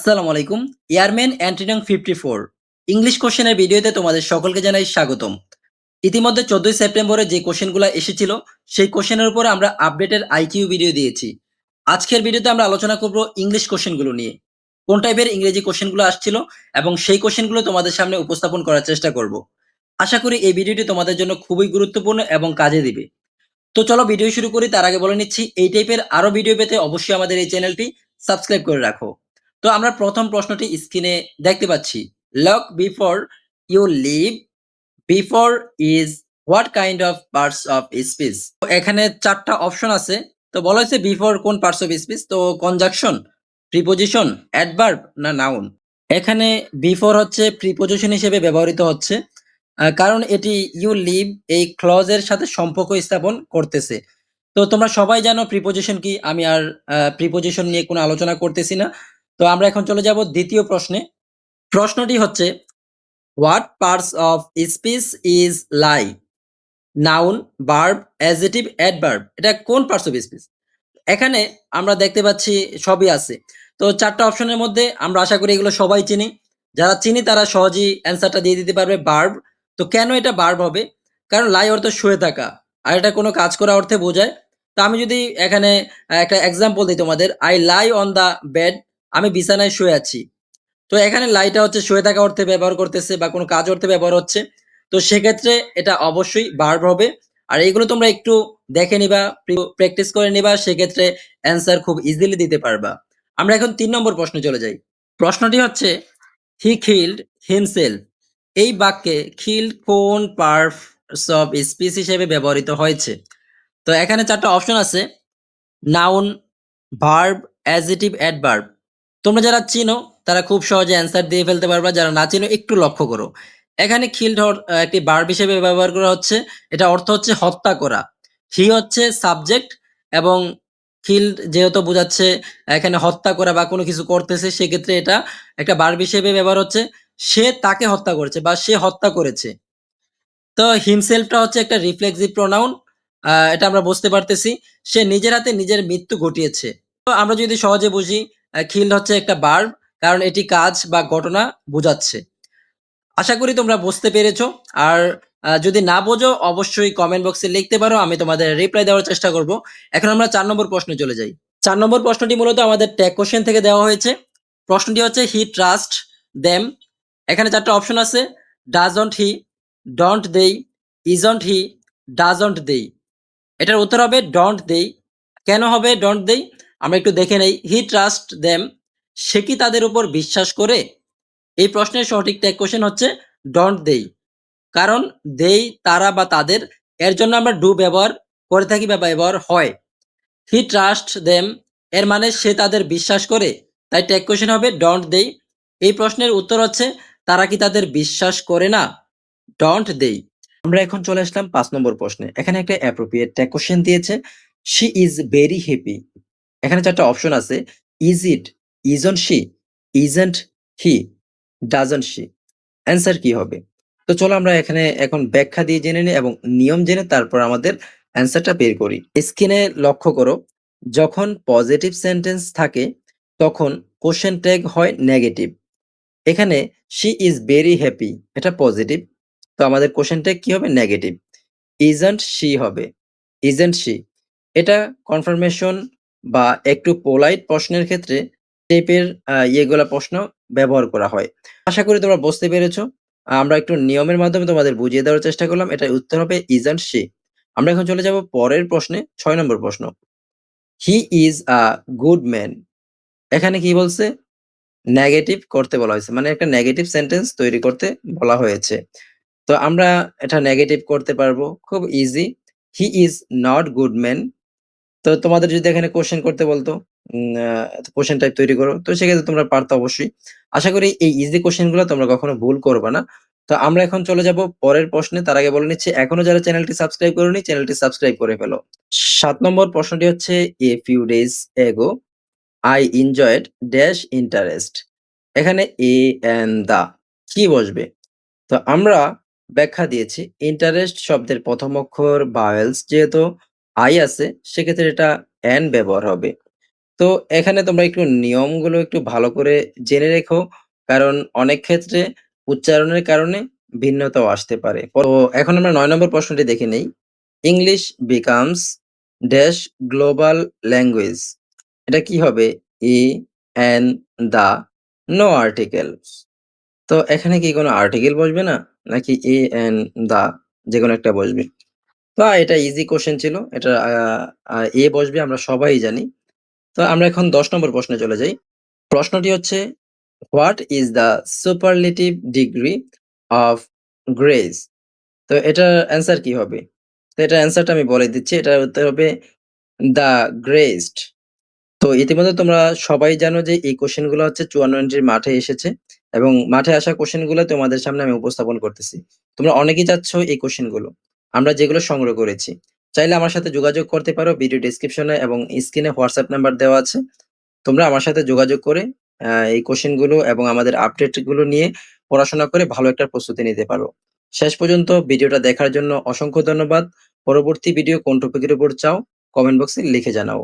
আসসালামু আলাইকুম এয়ারম্যান অ্যান্টিনং ফিফটি ফোর ইংলিশ কোশ্চেনের ভিডিওতে তোমাদের সকলকে জানাই স্বাগতম। ইতিমধ্যে চোদ্দই সেপ্টেম্বরে যে কোশ্চেনগুলো এসেছিল, সেই কোশ্চেনের উপর আমরা আপডেটের আইকিউ ভিডিও দিয়েছি। আজকের ভিডিওতে আমরা আলোচনা করব ইংলিশ কোশ্চেনগুলো নিয়ে। কোন টাইপের ইংরেজি কোশ্চেনগুলো আসছিল এবং সেই কোশ্চেনগুলো তোমাদের সামনে উপস্থাপন করার চেষ্টা করব। আশা করি এই ভিডিওটি তোমাদের জন্য খুবই গুরুত্বপূর্ণ এবং কাজে দিবে। তো চলো ভিডিও শুরু করি, তার আগে বলে নিচ্ছি, এই টাইপের আরও ভিডিও পেতে অবশ্যই আমাদের এই চ্যানেলটি সাবস্ক্রাইব করে রাখো। তো আমরা প্রথম প্রশ্নটি স্ক্রিনে দেখতে পাচ্ছি। Lock before you leave before is what kind of parts of speech এখানে চারটা অপশন আছে। তো বলা হয়েছে বিফোর কোন পার্টস অফ স্পিচ তো কনজাকশন প্রিপোজিশন অ্যাডভার্ব না নাউন এখানে বিফোর হচ্ছে প্রিপোজিশন হিসেবে ব্যবহৃত হচ্ছে। কারণ এটি ইউ লিভ এই ক্লজের সাথে সম্পর্ক স্থাপন করতেছে। তো তোমরা সবাই জানো প্রিপোজিশন কি? আমি আর প্রিপোজিশন নিয়ে কোনো আলোচনা করতেছি না। তো আমরা এখন চলে যাব দ্বিতীয় প্রশ্নে। প্রশ্নটি হচ্ছে what parts of speech is lie noun verb adjective adverb এটা কোন পার্টস অফ স্পিচ এখানে আমরা দেখতে পাচ্ছি সবই আছে। তো চারটা অপশনের মধ্যে আমরা আশা করি এগুলো সবাই চিনি। যারা চিনি তারা সহজেই অ্যান্সারটা দিয়ে দিতে পারবে বার্ব তো কেন এটা বার্ব হবে? কারণ লাই অর্থ শুয়ে থাকা, আর এটা কোনো কাজ করা অর্থে বোঝায়। তো আমি যদি এখানে একটা এক্সাম্পল দিই তোমাদের I lie on the bed আমি বিছানায় শুয়ে আছি। তো এখানে লাইটা হচ্ছে শুয়ে থাকা অর্থে ব্যবহার করতেছে বা কোনো কাজ অর্থে ব্যবহার হচ্ছে। তো সেক্ষেত্রে এটা অবশ্যই বার্ব হবে। আর এইগুলো তোমরা একটু দেখে নিবা প্র্যাকটিস করে নিবা, সেক্ষেত্রে অ্যান্সার খুব ইজিলি দিতে পারবা। আমরা এখন তিন নম্বর প্রশ্নে চলে যাই। প্রশ্নটি হচ্ছে হি খিল্ড হিমসেলফ এই বাক্যে খিল্ড কোন পার্টস অফ স্পিচ হিসেবে ব্যবহৃত হয়েছে? তো এখানে চারটা অপশন আছে। নাউন ভার্ব অ্যাজিটিভ অ্যাডভার্ব তোমরা যারা চিনো, তারা খুব সহজে অ্যান্সার দিয়ে ফেলতে পারবা। যারা না চিনো, একটু লক্ষ্য করো। এখানে খিল্ড একটি ভার্ব হিসেবে ব্যবহার করা হচ্ছে। এটা অর্থ হচ্ছে হত্যা করা। হি হচ্ছে সাবজেক্ট এবং খিল্ড যেহেতু বোঝাচ্ছে, এখানে হত্যা করা বা কোনো কিছু করতেছে, সেক্ষেত্রে এটা একটা ভার্ব হিসেবে ব্যবহার হচ্ছে। সে তাকে হত্যা করেছে বা সে হত্যা করেছে। তো হিমসেলফটা হচ্ছে একটা রিফ্লেক্সিভ প্রোনাউন এটা আমরা বুঝতে পারতেছি। সে নিজের হাতে নিজের মৃত্যু ঘটিয়েছে। তো আমরা যদি সহজে বুঝি খিল্ড হচ্ছে একটা বার্ব কারণ এটি কাজ বা ঘটনা বোঝাচ্ছে। আশা করি তোমরা বুঝতে পেরেছ। আর যদি না বোঝো, অবশ্যই কমেন্ট বক্সে লিখতে পারো, আমি তোমাদের রিপ্লাই দেওয়ার চেষ্টা করব। এখন আমরা চার নম্বর প্রশ্নে চলে যাই। চার নম্বর প্রশ্নটি মূলত আমাদের ট্যাগ কোশ্চেন থেকে দেওয়া হয়েছে। প্রশ্নটি হচ্ছে হি ট্রাস্ট দেম এখানে চারটা অপশন আছে doesn't he don't they isn't he doesn't they এটার উত্তর হবে ডন্ট দেই কেন হবে ডন্ট দেই আমরা একটু দেখে নেই। হি ট্রাস্ট দেম সে কি তাদের উপর বিশ্বাস করে? এই প্রশ্নের সঠিক ট্যাগ কোশ্চেন হচ্ছে ডন্ট দেই কারণ দেই তারা বা তাদের, এর জন্য আমরা ডু ব্যবহার করে থাকি বা ব্যবহার হয়। হি ট্রাস্ট দেম এর মানে সে তাদের বিশ্বাস করে। তাই ট্যাগ কোশ্চেন হবে ডন্ট দেই এই প্রশ্নের উত্তর হচ্ছে, তারা কি তাদের বিশ্বাস করে না? ডন্ট দেই আমরা এখন চলে আসলাম পাঁচ নম্বর প্রশ্নে। এখানে একটা অ্যাপ্রোপ্রিয়েট ট্যাগ কোশ্চেন দিয়েছে। শি ইজ ভেরি হ্যাপি এখানে চারটা অপশন আছে। Is it is isn't she isn't he doesn't she answer কি হবে? তো চলো আমরা এখানে এখন ব্যাখ্যা দিয়ে জেনে নিই এবং নিয়ম জেনে তারপর আমাদের অ্যান্সারটা বের করি। স্ক্রিনে লক্ষ্য করো, যখন পজিটিভ সেন্টেন্স থাকে, তখন কোশ্চেন ট্যাগ হয় নেগেটিভ এখানে শি ইজ ভেরি হ্যাপি এটা পজিটিভ তো আমাদের কোশ্চেন ট্যাগ কি হবে? নেগেটিভ ইজেন্ট শি হবে ইজেন্ট শি এটা কনফার্মেশন বা একটু পোলাইট প্রশ্নের ক্ষেত্রে টাইপের ইয়েগুলা প্রশ্ন ব্যবহার করা হয়। আশা করি তোমরা বুঝতে পেরেছ। আমরা একটু নিয়মের মাধ্যমে তোমাদের বুঝিয়ে দেওয়ার চেষ্টা করলাম। এটার উত্তর হবে ইজেন্ট শি আমরা এখন চলে যাব পরের প্রশ্নে, ছয় নম্বর প্রশ্ন। He is a good man এখানে কি বলছে? নেগেটিভ করতে বলা হয়েছে। মানে একটা নেগেটিভ সেন্টেন্স তৈরি করতে বলা হয়েছে। তো আমরা এটা নেগেটিভ করতে পারব। খুব easy he is not good man তো তোমাদের যদি এখানে কোশ্চেন করতে বলতো কোশ্চেন টাইপ তৈরি করো, তো সেক্ষেত্রে তোমরা পারতো অবশ্যই। আশা করি এই ইজি কোশ্চেনগুলো তোমরা কখনো ভুল করবে না। তো আমরা এখন চলে যাব পরের প্রশ্নে। তার আগে বলে নিচ্ছি, এখনও যারা চ্যানেলটি সাবস্ক্রাইব করেনি চ্যানেলটি সাবস্ক্রাইব করে ফেলো। সাত নম্বর প্রশ্নটি হচ্ছে a few days ago I enjoyed dash interest এখানে এ এন্ড দা কি বসবে? তো আমরা ব্যাখ্যা দিয়েছি ইন্টারেস্ট শব্দের প্রথম অক্ষর বাওয়েলস যেহেতু আই আছে সেক্ষেত্রে এটা এন ব্যবহার হবে তো এখানে তোমরা একটু নিয়মগুলো একটু ভালো করে জেনে রেখো। কারণ অনেক ক্ষেত্রে উচ্চারণের কারণে ভিন্নতাও আসতে পারে। তো এখন আমরা নয় নম্বর প্রশ্নটি দেখে নেই। English becomes dash global language. এটা কি হবে? A, an, the no articles. তো এখানে কি কোনো আর্টিকেল বসবে না? নাকি এ, অ্যান, দ্য যেকোনো একটা বসবে? তো এটা ইজি কোয়েশ্চেন ছিল। এটা এ বসবে, আমরা সবাই জানি। তো আমরা এখন ১০ নম্বর প্রশ্নে চলে যাই। প্রশ্নটি হচ্ছে, what is the superlative degree of grace? তো এটার অ্যান্সার কি হবে? তো এটার অ্যান্সারটা আমি বলে দিচ্ছি। এটার উত্তর হবে, দ্য গ্রেস্ট। তো ইতিমধ্যে তোমরা সবাই জানো যে এই কোয়েশ্চেনগুলো হচ্ছে ৫৪ এন্ট্রির মাঠে এসেছে এবং মাঠে আসা কোয়েশ্চেনগুলো তোমাদের সামনে আমি উপস্থাপন করতেছি। তোমরা অনেকেই চাচ্ছ এই কোয়েশ্চেনগুলো। আমরা যেগুলো সংগ্রহ করেছি। চাইলে আমার সাথে যোগাযোগ করতে পারো। ভিডিও ডিসক্রিপশনে এবং স্ক্রিনে হোয়াটসঅ্যাপ নাম্বার দেওয়া আছে। তোমরা আমার সাথে যোগাযোগ করে এই কোশ্চেনগুলো এবং আমাদের আপডেটগুলো নিয়ে পড়াশোনা করে ভালো একটা প্রস্তুতি নিতে পারো। শেষ পর্যন্ত ভিডিওটা দেখার জন্য অসংখ্য ধন্যবাদ। পরবর্তী ভিডিও কোন টপিকের উপর চাও কমেন্ট বক্সে লিখে জানাও।